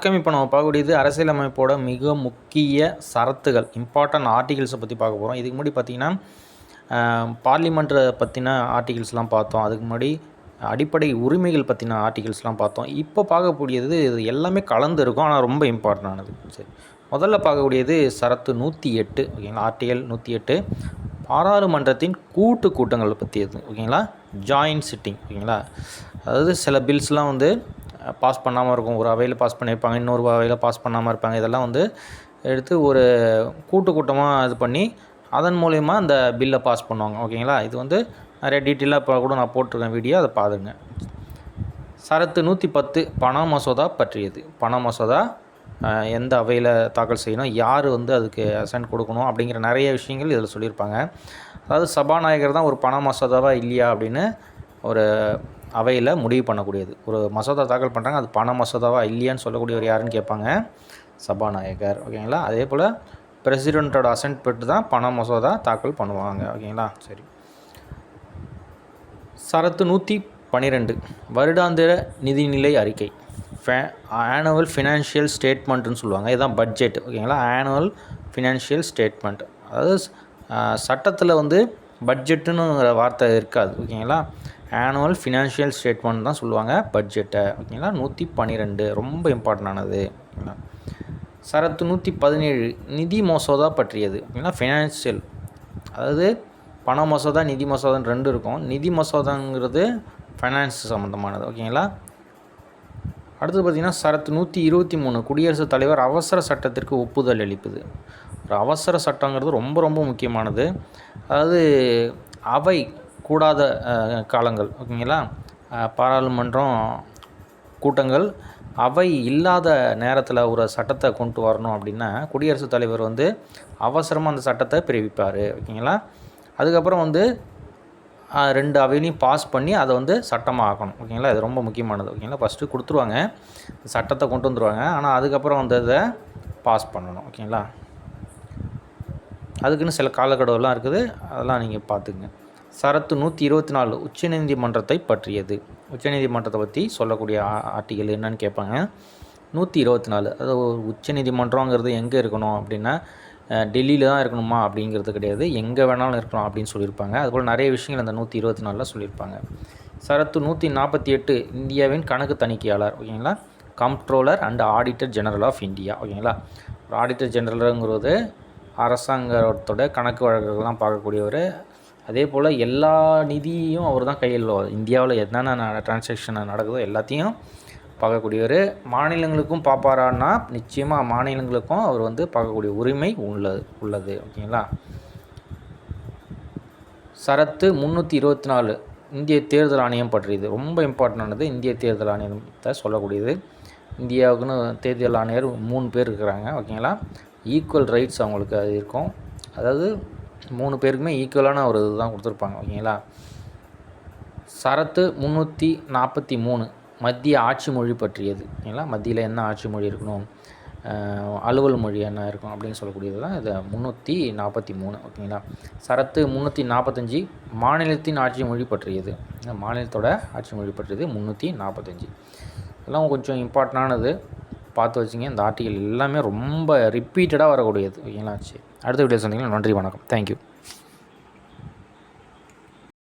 வணக்கம் இப்போ நம்ம பார்க்கக்கூடியது அரசியலமைப்போட மிக முக்கிய சரத்துகள் இம்பார்ட்டன்ட் ஆர்டிகிள்ஸை பற்றி பார்க்க போகிறோம் இதுக்கு முன்னாடி பார்த்திங்கன்னா பார்லிமெண்ட்டை பற்றின ஆர்டிகிள்ஸ்லாம் பார்த்தோம். அதுக்கு முன்னாடி அடிப்படை உரிமைகள் பற்றின ஆர்டிகிள்ஸ்லாம் பார்த்தோம். இப்போ பார்க்கக்கூடியது இது எல்லாமே கலந்து இருக்கும் ஆனால் ரொம்ப இம்பார்ட்டண்டானது சரி முதல்ல பார்க்கக்கூடியது சரத்து நூற்றி எட்டு ஓகேங்களா ஆர்டிகல் நூற்றி எட்டு. பாராளுமன்றத்தின் கூட்டு கூட்டங்களை பற்றியது ஓகேங்களா ஜாயின்ட் சிட்டிங் ஓகேங்களா அதாவது சில பில்ஸ்லாம் வந்து பாஸ் பண்ணாமல் இருக்கும். ஒரு அவையில் பாஸ் பண்ணியிருப்பாங்க இன்னொரு அவையில் பாஸ் பண்ணாமல் இருப்பாங்க. இதெல்லாம் வந்து எடுத்து ஒரு கூட்டு கூட்டமாக இது பண்ணி அதன் மூலயமா அந்த பில்லை பாஸ் பண்ணுவாங்க. ஓகேங்களா? இது வந்து நிறைய டீட்டெயிலாக இப்போ கூட நான் போட்டிருக்கேன் வீடியோ அதை பாருங்க. சரத்து நூற்றி பத்து பண மசோதா பற்றியது. பண மசோதா எந்த அவையில் தாக்கல் செய்யணும் யார் வந்து அதுக்கு அசைன் கொடுக்கணும் அப்படிங்கிற நிறைய விஷயங்கள் இதில் சொல்லியிருப்பாங்க. அதாவது சபாநாயகர் தான் ஒரு பண மசோதாவாக இல்லையா அப்படின்னு ஒரு அவையில் முடிவு பண்ணக்கூடியது. ஒரு மசோதா தாக்கல் பண்ணுறாங்க அது பண மசோதாவா இல்லையான்னு சொல்லக்கூடியவர் யாருன்னு கேட்பாங்க. சபாநாயகர் ஓகேங்களா? அதே போல் பிரசிடெண்ட்டோட அசன்ட் பெற்று தான் பண மசோதா தாக்கல் பண்ணுவாங்க ஓகேங்களா? சரி. சரத்து நூற்றி பன்னிரெண்டு வருடாந்திர நிதிநிலை அறிக்கை. ஃபே ஆனுவல் ஃபினான்ஷியல் ஸ்டேட்மெண்ட்டுன்னு சொல்லுவாங்க. இதுதான் பட்ஜெட் ஓகேங்களா? ஆனுவல் ஃபினான்ஷியல் ஸ்டேட்மெண்ட் அதாவது சட்டத்தில் வந்து பட்ஜெட்டுன்னு வார்த்தை இருக்காது ஓகேங்களா? ஆனுவல் ஃபினான்ஷியல் ஸ்டேட்மெண்ட் தான் சொல்லுவாங்க. பட்ஜெட்டை ஓகேங்களா? நூற்றி பன்னிரெண்டு ரொம்ப இம்பார்ட்டண்டானது ஓகேங்களா? சரத்து நூற்றி பதினேழு நிதி மசோதா பற்றியது. ஓகேங்களா? ஃபினான்ஷியல் அதாவது பண மசோதா நிதி மசோதான்னு ரெண்டு இருக்கும். நிதி மசோதாங்கிறது ஃபைனான்ஸ் சம்மந்தமானது ஓகேங்களா? அடுத்தது பார்த்திங்கன்னா சரத்து நூற்றி இருபத்தி மூணு குடியரசுத் தலைவர் அவசர சட்டத்திற்கு ஒப்புதல் அளிப்பது. ஒரு அவசர சட்டங்கிறது ரொம்ப ரொம்ப முக்கியமானது. அதாவது அவை கூடாத காலங்கள் ஓகேங்களா? பாராளுமன்றம் கூட்டங்கள் அவை இல்லாத நேரத்தில் ஒரு சட்டத்தை கொண்டு வரணும் அப்படின்னா குடியரசுத் தலைவர் வந்து அவசரமாக அந்த சட்டத்தை பிறப்பிப்பார் ஓகேங்களா? அதுக்கப்புறம் வந்து ரெண்டு அவையிலையும் பாஸ் பண்ணி அதை வந்து சட்டமாக ஆக்கணும் ஓகேங்களா? இது ரொம்ப முக்கியமானது ஓகேங்களா? ஃபஸ்ட்டு கொடுத்துருவாங்க சட்டத்தை கொண்டு வந்துருவாங்க ஆனால் அதுக்கப்புறம் வந்து அதை பாஸ் பண்ணணும் ஓகேங்களா? அதுக்குன்னு சில காலக்கெடுவெல்லாம் இருக்குது அதெல்லாம் நீங்கள் பார்த்துக்குங்க. சரத்து நூற்றி இருபத்தி நாலு உச்சநீதிமன்றத்தை பற்றியது. உச்சநீதிமன்றத்தை பற்றி சொல்லக்கூடிய ஆர்டிகல் என்னன்னு கேட்பாங்க. நூற்றி இருபத்தி நாலு அது உச்சநீதிமன்றங்கிறது எங்கே இருக்கணும் அப்படின்னா டெல்லியில் தான் இருக்கணுமா அப்படிங்கிறது கிடையாது. எங்கே வேணாலும் இருக்கலாம் அப்படின்னு சொல்லியிருப்பாங்க. அதுபோல் நிறைய விஷயங்கள் அந்த நூற்றி இருபத்தி நாலில் சொல்லியிருப்பாங்க. சரத்து நூற்றி நாற்பத்தி எட்டு இந்தியாவின் கணக்கு தணிக்கையாளர் ஓகேங்களா? Comptroller and auditor general of India ஓகேங்களா? ஆடிட்டர் ஜெனரலுங்கிறது அரசாங்கத்தோட கணக்கு வழக்குகள்லாம் பார்க்கக்கூடியவர் அதே போல் எல்லா நிதியும் அவர் தான் கையில் இந்தியாவில் என்னென்ன டிரான்சாக்ஷன் நடக்குதோ எல்லாத்தையும் பார்க்கக்கூடியவர். மாநிலங்களுக்கும் பார்ப்பாரான்னா நிச்சயமாக மாநிலங்களுக்கும் அவர் வந்து பார்க்கக்கூடிய உரிமை உள்ளது உள்ளது. ஓகேங்களா? சரத்து முந்நூற்றி இருபத்தி நாலு இந்திய தேர்தல் ஆணையம் பற்றியது. ரொம்ப இம்பார்ட்டண்டானது இந்திய தேர்தல் ஆணையத்தை சொல்லக்கூடியது. இந்தியாவுக்குன்னு தேர்தல் ஆணையர் மூணு பேர் இருக்கிறாங்க. ஓகேங்களா? ஈக்குவல் ரைட்ஸ் அவங்களுக்கு அது இருக்கும். அதாவது மூணு பேருக்குமே ஈக்குவலான ஒரு இதுதான் கொடுத்துருப்பாங்க ஓகேங்களா? சரத்து முந்நூற்றி நாற்பத்தி மூணு மத்திய ஆட்சி மொழி பற்றியது ஓகேங்களா? மத்தியில் என்ன ஆட்சி மொழி இருக்கணும்? அலுவல் மொழி என்ன இருக்கும் அப்படின்னு சொல்லக்கூடியது தான் இது முந்நூற்றி நாற்பத்தி மூணு ஓகேங்களா? சரத்து முந்நூற்றி நாற்பத்தஞ்சி மாநிலத்தின் ஆட்சி மொழி பற்றியது இந்த மாநிலத்தோட ஆட்சி மொழி பற்றியது முந்நூற்றி நாற்பத்தஞ்சி. இதெல்லாம் கொஞ்சம் இம்பார்ட்டண்டானது பார்த்து வச்சுங்க. இந்த ஆர்டிகல் எல்லாமே ரொம்ப ரிப்பீட்டடாக வரக்கூடியது. ஓகேங்களா சரி. அடுத்த வீடியோ சொன்னீங்கன்னா நன்றி வணக்கம். தேங்க்யூ